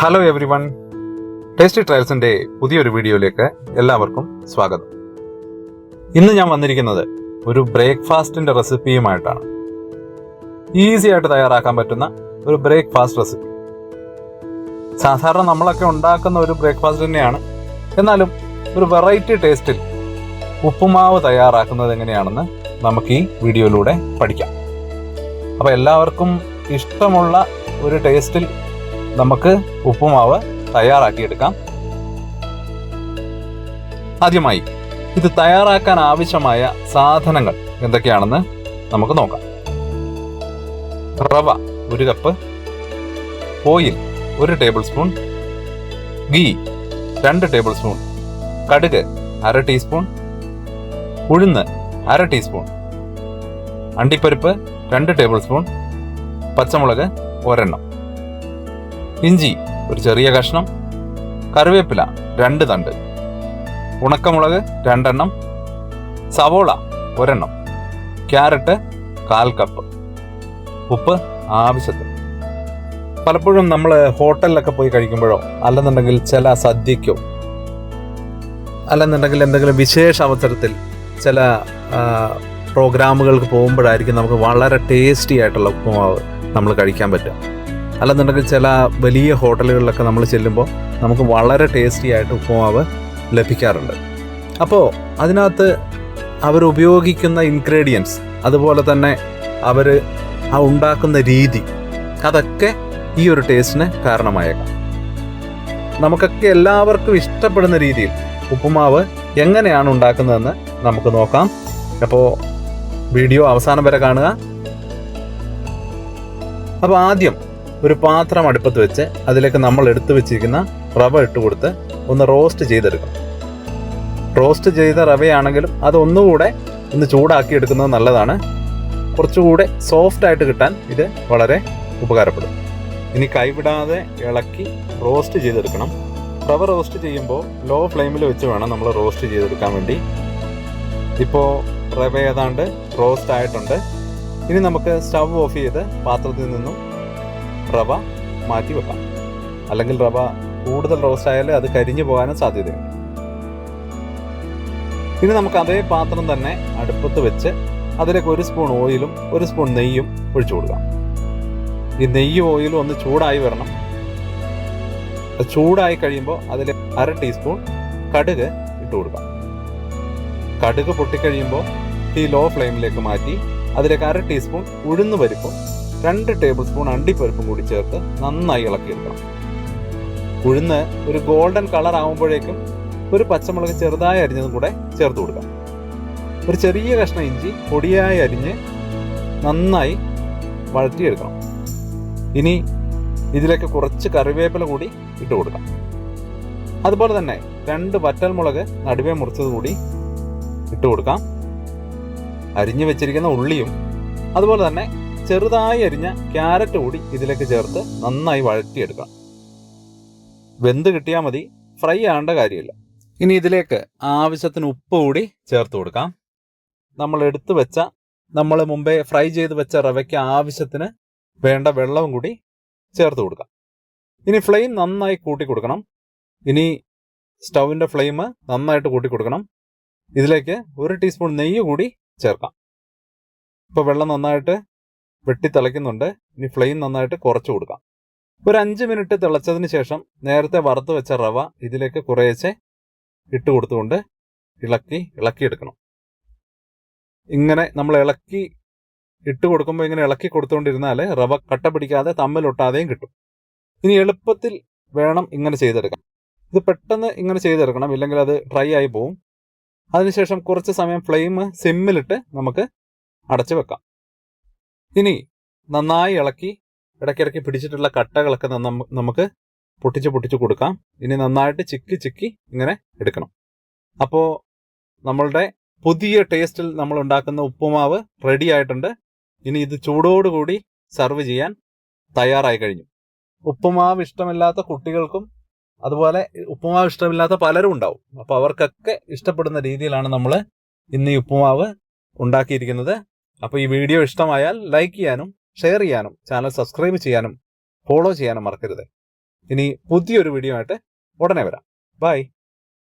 Hello everyone tasty ട്രയൽസിന്റെ പുതിയൊരു വീഡിയോയിലേക്ക് എല്ലാവർക്കും സ്വാഗതം. ഇന്ന് ഞാൻ വന്നിരിക്കുന്നത് ഒരു ബ്രേക്ക്ഫാസ്റ്റിന്റെ റെസിപ്പിയുമായിട്ടാണ്. ഈസി ആയിട്ട് തയ്യാറാക്കാൻ പറ്റുന്ന ഒരു ബ്രേക്ക്ഫാസ്റ്റ് റെസിപ്പി. സാധാരണ നമ്മളൊക്കെ ഉണ്ടാക്കുന്ന ഒരു ബ്രേക്ക്ഫാസ്റ്റ് തന്നെയാണ്. എന്നാലും ഒരു വെറൈറ്റി ടേസ്റ്റിൽ ഉപ്പുമാവ് തയ്യാറാക്കുന്നത് എങ്ങനെയാണെന്ന് നമുക്ക് ഈ വീഡിയോയിലൂടെ പഠിക്കാം. അപ്പോൾ എല്ലാവർക്കും ഇഷ്ടമുള്ള ഒരു ടേസ്റ്റിൽ നമുക്ക് ഉപ്പുമാവ് തയ്യാറാക്കിയെടുക്കാം. ആദ്യമായി ഇത് തയ്യാറാക്കാൻ ആവശ്യമായ സാധനങ്ങൾ എന്തൊക്കെയാണെന്ന് നമുക്ക് നോക്കാം. റവ ഒരു കപ്പ് ഓയിൽ ഒരു ടേബിൾ സ്പൂൺ ഗീ രണ്ട് ടേബിൾ സ്പൂൺ കടുക് അര ടീസ്പൂൺ ഉഴുന്ന് അര ടീസ്പൂൺ അണ്ടിപ്പരിപ്പ് രണ്ട് ടേബിൾ സ്പൂൺ പച്ചമുളക് ഒരെണ്ണം. ഇഞ്ചി ഒരു ചെറിയ കഷ്ണം കറിവേപ്പില രണ്ട് തണ്ട് ഉണക്കമുളക് രണ്ടെണ്ണം സവോള ഒരെണ്ണം ക്യാരറ്റ് കാൽ കപ്പ് ഉപ്പ് ആവശ്യത്തിന്. പലപ്പോഴും നമ്മൾ ഹോട്ടലിലൊക്കെ പോയി കഴിക്കുമ്പോഴോ അല്ലെന്നുണ്ടെങ്കിൽ ചില സദ്യക്കോ അല്ലെന്നുണ്ടെങ്കിൽ എന്തെങ്കിലും വിശേഷ അവസരത്തിൽ ചില പ്രോഗ്രാമുകൾക്ക് പോകുമ്പോഴായിരിക്കും നമുക്ക് വളരെ ടേസ്റ്റി ആയിട്ടുള്ള ഉപ്പുമാവ് നമ്മൾ കഴിക്കാൻ പറ്റുക. അല്ലെന്നുണ്ടെങ്കിൽ ചില വലിയ ഹോട്ടലുകളിലൊക്കെ നമ്മൾ ചെല്ലുമ്പോൾ നമുക്ക് വളരെ ടേസ്റ്റി ആയിട്ട് ഉപ്പുമാവ് ലഭിക്കാറുണ്ട്. അപ്പോൾ അതിനകത്ത് അവർ ഉപയോഗിക്കുന്ന ഇൻഗ്രീഡിയൻസ് അതുപോലെ തന്നെ അവർ ആ ഉണ്ടാക്കുന്ന രീതി അതൊക്കെ ഈ ഒരു ടേസ്റ്റിന് കാരണമായേക്കാം. നമുക്കൊക്കെ എല്ലാവർക്കും ഇഷ്ടപ്പെടുന്ന രീതിയിൽ ഉപ്പുമാവ് എങ്ങനെയാണ് ഉണ്ടാക്കുന്നതെന്ന് നമുക്ക് നോക്കാം. അപ്പോൾ വീഡിയോ അവസാനം വരെ കാണുക. അപ്പോൾ ആദ്യം ഒരു പാത്രം അടുപ്പത്ത് വെച്ച് അതിലേക്ക് നമ്മൾ എടുത്തു വെച്ചിരിക്കുന്ന റവ ഇട്ട് കൊടുത്ത് ഒന്ന് റോസ്റ്റ് ചെയ്തെടുക്കണം. റോസ്റ്റ് ചെയ്ത റവയാണെങ്കിലും അതൊന്നുകൂടെ ഒന്ന് ചൂടാക്കി എടുക്കുന്നത് നല്ലതാണ്. കുറച്ചുകൂടെ സോഫ്റ്റ് ആയിട്ട് കിട്ടാൻ ഇത് വളരെ ഉപകാരപ്പെടും. ഇനി കൈവിടാതെ ഇളക്കി റോസ്റ്റ് ചെയ്തെടുക്കണം. റവ റോസ്റ്റ് ചെയ്യുമ്പോൾ ലോ ഫ്ലെയിമിൽ വെച്ച് വേണം നമ്മൾ റോസ്റ്റ് ചെയ്തെടുക്കാൻ വേണ്ടി. ഇപ്പോൾ റവ ഏതാണ്ട് റോസ്റ്റ് ആയിട്ടുണ്ട്. ഇനി നമുക്ക് സ്റ്റവ് ഓഫ് ചെയ്ത് പാത്രത്തിൽ നിന്നും റവ മാറ്റി വെക്കാം. അല്ലെങ്കിൽ റവ കൂടുതൽ റോസ്റ്റ് ആയാലേ അത് കരിഞ്ഞു പോകാനും സാധ്യതയുണ്ട്. ഇനി നമുക്ക് അതേ പാത്രം തന്നെ അടുപ്പത്ത് വെച്ച് അതിലേക്ക് ഒരു സ്പൂൺ ഓയിലും ഒരു സ്പൂൺ നെയ്യും ഒഴിച്ചു കൊടുക്കാം. ഈ നെയ്യും ഓയിലും ഒന്ന് ചൂടായി വരണം. ചൂടായി കഴിയുമ്പോൾ അതിൽ അര ടീസ്പൂൺ കടുക് ഇട്ട് കൊടുക്കാം. കടുക് പൊട്ടിക്കഴിയുമ്പോൾ ഈ ലോ ഫ്ലെയിമിലേക്ക് മാറ്റി അതിലേക്ക് അര ടീസ്പൂൺ ഉഴുന്ന് പരിപ്പും രണ്ട് ടേബിൾ സ്പൂൺ അണ്ടിപ്പരിപ്പും കൂടി ചേർത്ത് നന്നായി ഇളക്കിയെടുക്കണം. ഉഴുന്ന് ഒരു ഗോൾഡൻ കളർ ആകുമ്പോഴേക്കും ഒരു പച്ചമുളക് ചെറുതായി അരിഞ്ഞതും കൂടെ ചേർത്ത് കൊടുക്കാം. ഒരു ചെറിയ കഷ്ണം ഇഞ്ചി പൊടിയായി അരിഞ്ഞ് നന്നായി വഴറ്റിയെടുക്കണം. ഇനി ഇതിലേക്ക് കുറച്ച് കറിവേപ്പില കൂടി ഇട്ട് കൊടുക്കാം. അതുപോലെ തന്നെ രണ്ട് വറ്റൽമുളക് നടുവേ മുറിച്ചത് കൂടി ഇട്ട് കൊടുക്കാം. അരിഞ്ഞു വെച്ചിരിക്കുന്ന ഉള്ളിയും അതുപോലെ തന്നെ ചെറുതായി അരിഞ്ഞ ക്യാരറ്റ് കൂടി ഇതിലേക്ക് ചേർത്ത് നന്നായി വഴറ്റിയെടുക്കണം. വെന്ത് കിട്ടിയാൽ മതി ഫ്രൈ ആവേണ്ട കാര്യമില്ല. ഇനി ഇതിലേക്ക് ആവശ്യത്തിന് ഉപ്പ് കൂടി ചേർത്ത് കൊടുക്കാം. നമ്മൾ എടുത്തു വെച്ച നമ്മൾ മുമ്പേ ഫ്രൈ ചെയ്ത് വെച്ച റവയ്ക്ക് ആവശ്യത്തിന് വേണ്ട വെള്ളവും കൂടി ചേർത്ത് കൊടുക്കാം. ഇനി ഫ്ലെയിം നന്നായി കൂട്ടി കൊടുക്കണം. ഇനി സ്റ്റൗവിന്റെ ഫ്ലെയിം നന്നായിട്ട് കൂട്ടി കൊടുക്കണം. ഇതിലേക്ക് ഒരു ടീസ്പൂൺ നെയ്യ് കൂടി ചേർക്കാം. ഇപ്പോൾ വെള്ളം നന്നായിട്ട് വെട്ടി തിളയ്ക്കുന്നുണ്ട് ഇനി ഫ്ലെയിം നന്നായിട്ട് കുറച്ച് കൊടുക്കാം. ഒരു അഞ്ച് മിനിറ്റ് തിളച്ചതിന് ശേഷം നേരത്തെ വറുത്ത് വെച്ച റവ ഇതിലേക്ക് കുറേശ്ശെ ഇട്ട് കൊടുത്തുകൊണ്ട് ഇളക്കി ഇളക്കിയെടുക്കണം. ഇങ്ങനെ നമ്മൾ ഇളക്കി ഇട്ട് കൊടുക്കുമ്പോൾ ഇങ്ങനെ ഇളക്കി കൊടുത്തുകൊണ്ടിരുന്നാൽ റവ കട്ട പിടിക്കാതെ തമ്മിലൊട്ടാതെയും കിട്ടും. ഇനി എളുപ്പത്തിൽ വേണം ഇങ്ങനെ ചെയ്തെടുക്കാൻ. ഇത് പെട്ടെന്ന് ഇങ്ങനെ ചെയ്തെടുക്കണം ഇല്ലെങ്കിൽ അത് ഡ്രൈ ആയി പോവും. അതിനുശേഷം കുറച്ച് സമയം ഫ്ലെയിം സിമ്മിലിട്ട് നമുക്ക് അടച്ചു വെക്കാം. ഇനി നന്നായി ഇളക്കി ഇടയ്ക്കിടയ്ക്ക് പിടിച്ചിട്ടുള്ള കട്ടകളൊക്കെ നമുക്ക് പൊട്ടിച്ച് പൊട്ടിച്ച് കൊടുക്കാം. ഇനി നന്നായിട്ട് ചിക്കി ചിക്കി ഇങ്ങനെ എടുക്കണം. അപ്പോൾ നമ്മളുടെ പുതിയ ടേസ്റ്റിൽ നമ്മൾ ഉണ്ടാക്കുന്ന ഉപ്പുമാവ് റെഡി ആയിട്ടുണ്ട്. ഇനി ഇത് ചൂടോടുകൂടി സെർവ് ചെയ്യാൻ തയ്യാറായി കഴിഞ്ഞു. ഉപ്പുമാവ് ഇഷ്ടമില്ലാത്ത കുട്ടികൾക്കും അതുപോലെ ഉപ്പുമാവ് ഇഷ്ടമില്ലാത്ത പലരും ഉണ്ടാവും. അപ്പോൾ അവർക്കൊക്കെ ഇഷ്ടപ്പെടുന്ന രീതിയിലാണ് നമ്മൾ ഇന്ന് ഈ ഉപ്പുമാവ് ഉണ്ടാക്കിയിരിക്കുന്നത്. അപ്പോൾ ഈ വീഡിയോ ഇഷ്ടമായാൽ ലൈക്ക് ചെയ്യാനും ഷെയർ ചെയ്യാനും ചാനൽ സബ്സ്ക്രൈബ് ചെയ്യാനും ഫോളോ ചെയ്യാനും മറക്കരുത്. ഇനി പുതിയൊരു വീഡിയോ ആയിട്ട് ഉടനെ വരാം. ബൈ.